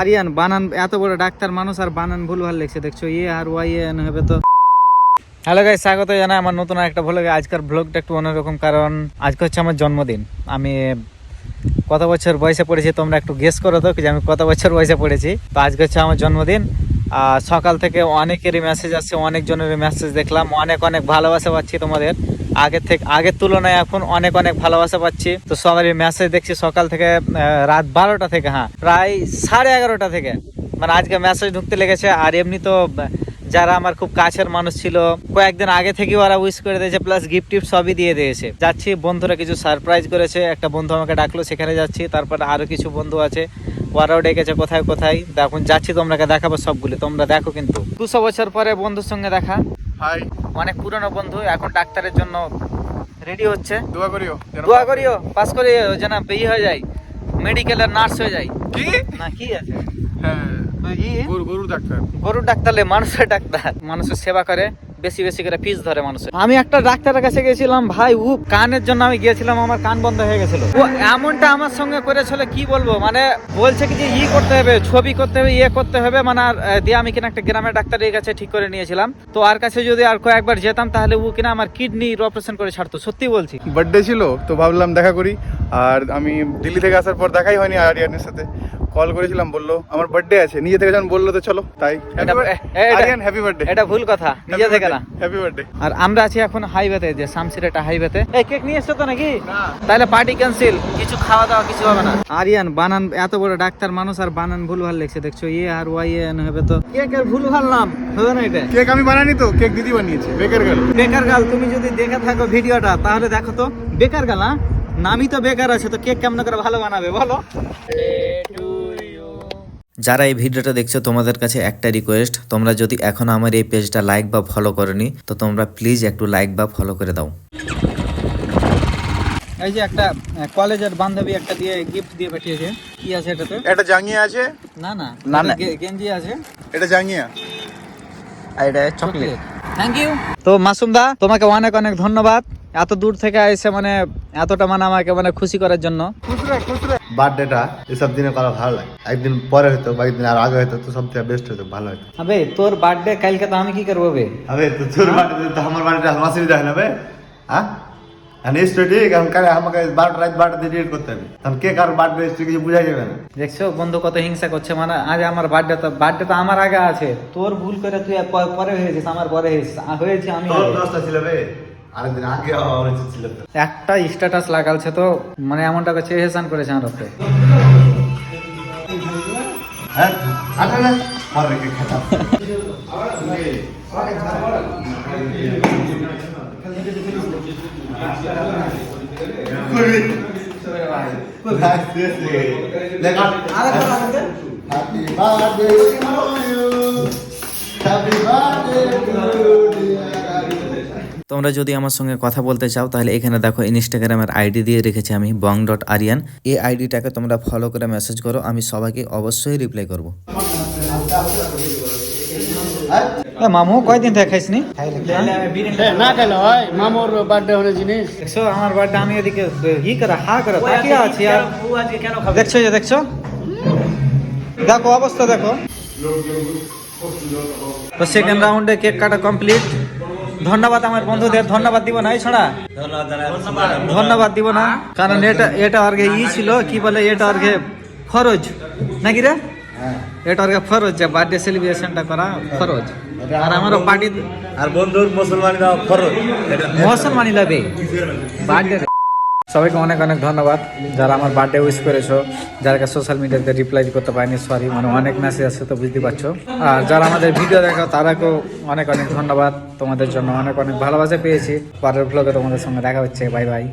আরিয়ান বানান এত বড় ডাক্তার মানুষ আর বানান ভুল ভালো লিখছে দেখছ? ইয়ে আর ওয়াই এন হবে তো। হ্যালো গাই স্বাগত জানাই আমার নতুন একটা ভ্লগে আজকের ভ্লগটা একটু অন্যরকম কারণ আজকে হচ্ছে আমার জন্মদিন। আমি কত বছর বয়সে পড়েছি তোমরা একটু গেস করো তো, যে আমি কত বছর বয়সে পড়েছি। তো আজকে হচ্ছে আমার জন্মদিন। সকাল থেকে অনেকেরই মেসেজ আসছে, অনেকজনেরই মেসেজ দেখলাম, অনেক অনেক ভালোবাসা পাচ্ছি তোমাদের। আগের থেকে আগের তুলনায় এখন অনেক অনেক ভালোবাসা পাচ্ছি। তো সবারই মেসেজ দেখছি সকাল থেকে রাত বারোটা থেকে হ্যাঁ প্রায় সাড়ে এগারোটা থেকে। মানে আজকে মেসেজ ঢুকতে লেগেছে। আর এমনি তো যারা আমার খুব কাছের মানুষ ছিল, কয়েকদিন আগে থেকে ওরা উইশ করে দিয়েছে প্লাস গিফট টিফট সবই দিয়ে দিয়েছে। যাচ্ছি, বন্ধুরা কিছু সারপ্রাইজ করেছে। একটা বন্ধু আমাকে ডাকলো, সেখানে যাচ্ছি। তারপরে আরও কিছু বন্ধু আছে। ওরাও ডেকেছে, কোথায় কোথায়? তো এখন যাচ্ছি, তোমরাকে দেখাবো সবগুলো। তোমরা দেখো কিন্তু। দুশো বছর পরে বন্ধুর সঙ্গে দেখা। হাই অনেক পুরনো বন্ধু এখন ডাক্তারের জন্য রেডি হচ্ছে। দোয়া করিও দোয়া করিও পাস করে যেন বেই হয়ে যায়। মেডিকেলের নার্স হয়ে যায়। কি? না কি আছে? হ্যাঁ। গরুর ডাক্তার। গরুর ডাক্তার লে মানুষের ডাক্তার মানুষের সেবা করে। বেশি বেশি করে ফিস ধরে মানুষের। আমি একটা ডাক্তারের কাছে গেছিলাম, ভাই ও কানের জন্য আমি গিয়েছিলাম, আমার কান বন্ধ হয়ে গেছিল। ও এমনটা আমার সঙ্গে করেছিল, কি বলব? মানে বলছে কি যে, ই করতে হবে, ছবি করতে হবে ইয়ে করতে হবে। মানে আর দিয়ে আমি কিনা একটা গ্রামের ডাক্তারের কাছে ঠিক করে নিয়েছিলাম। তো আর কাছে যদি আর কয়েকবার যেতাম, তাহলে ও কিনা আমার কিডনির অপারেশন করে ছাড়তো, সত্যি বলছি। বার্থডে ছিল, তো ভাবলাম দেখা করি। আর আমি দিল্লি থেকে আসার পর দেখাই হয়নি আরিয়ানের সাথে। কল করেছিলাম বলল আমার বার্থডে আছে নিজে থেকে যখন বলল তো চলো। তাই এ- আরিয়ান হ্যাপি বার্থডে এটা ভুল কথা নিজে থেকে না। হ্যাপি বার্থডে আর আমরা আছি এখন হাইওয়েতে যে শামসিরেটা হাইওয়েতে এই কেক নিয়ে এসছো তো নাকি? না। তাহলে পার্টি ক্যান্সেল কিছু খাওয়া দাওয়া কিছু হবে না। আরিয়ান বানান এত বড় ডাক্তার মানুষ আর বানান ভুল ভালো লিখছে দেখছ? ইয়ে আর ওয়াই এন হবে তো। কেকের ভুল ভালো নাম হবে না এটা? কেক আমি বানানি তো কেক দিদি বানিয়েছে বেকার গাল বেকার গাল তুমি যদি দেখে থাকো ভিডিওটা তাহলে দেখো তো বেকার গাল হ্যাঁ? নামই তো বেকার আছে তো কেক কেমন করে ভালো বানাবে বলো? যারা এই ভিডিওটা দেখছ তোমাদের কাছে একটা রিকোয়েস্ট তোমরা যদি এখনও আমার এই পেজটা লাইক বা ফলো করনি তো তোমরা প্লিজ একটু লাইক বা ফলো করে দাও। এই যে একটা কলেজের বান্ধবী একটা দিয়ে গিফট দিয়ে পাঠিয়েছে। কি আছে এটাতে? এটা জাঙ্গিয়া আছে? না না না, না। গেঞ্জি আছে। এটা জাঙ্গিয়া। আর এটা চকলেট। থ্যাংক ইউ তো মাসুম দা তোমাকে অনেক অনেক ধন্যবাদ। এত দূর থেকে এসে মানে এতটা মানে আমাকে মানে খুশি করার জন্য। বার্থডেটা এসব দিনে করা ভালো লাগে। একদিন পরে হতো বা একদিন আর আগে হতো তো সব থেকে বেস্ট হতো ভালো হতো আবে তোর বার্থডে কালকে তো আমি কি করব বে? আবে তো তোর বার্থডে তো আমার বার্থডে আমার সুবিধা হয় না বে? হ্যাঁ? ঠিক। এখন কালে আমাকে বারোটা রাত ডেট করতে হবে। কে কার বার্থডে এসছে কিছু বোঝা যাবে না। দেখছ বন্ধু কত হিংসা করছে। মানে আজ আমার বার্থডে তো বার্থডে তো আমার আগে আছে। তোর ভুল করে তুই পরে হয়েছিস আমার পরে হয়েছিস। হয়েছে আমি দশটা ছিল বে। আরেকদিন আগে হওয়া উচিত ছিল একটা স্ট্যাটাস লাগালছে তো মানে এমনটা করছে হেসান করেছে আমার হ্যাঁ আরে না আর রেখে খেতাম। Happy birthday. to you. তোমরা যদি আমার সঙ্গে কথা বলতে চাও তাহলে এখানে দেখো ইনস্টাগ্রামের আইডি দিয়ে রেখেছি আমি বং ডট আরিয়ান এই আইডিটাকে তোমরা ফলো করে মেসেজ করো আমি সবাইকে অবশ্যই রিপ্লাই করব। মামু কয়দিন থেকে না খেলে হয় মামুর বার্থডে হলে জিনিস। দেখছ আমার বার্থডে আমি এদিকে ই করা হা করে তাকিয়ে আছি আর দেখছ যে দেখছ? দেখো অবস্থা দেখো। তো সেকেন্ড রাউন্ডে কেক কাটা কমপ্লিট ধন্যবাদ আমার বন্ধুদের ধন্যবাদ দিব না এই ছড়া ধন্যবাদ দিব না কারণ এটা এটা অর্ঘে ই ছিল কি বলে এটা অর্ঘে ফরজ নাকি রে? এটা অর্ঘে ফরজ যে বার্থডে সেলিব্রেশনটা করা ফরজ। আর আমারও পার্টি আর বন্ধুর মুসলমানিরা ফরজ। মুসলমানি বে। বার্থডে সবাইকে অনেক অনেক ধন্যবাদ যারা আমার বার্থডে উইশ করেছ, যারা সোশ্যাল মিডিয়াতে রিপ্লাই করতে পারিনি সরি মানে অনেক মেসেজ আছে তো বুঝতে পারছ। আর যারা আমাদের ভিডিও দেখো তারাকেও অনেক অনেক ধন্যবাদ। তোমাদের জন্য অনেক অনেক ভালোবাসা পেয়েছি। পরের ব্লগে তোমাদের সঙ্গে দেখা হচ্ছে। Bye bye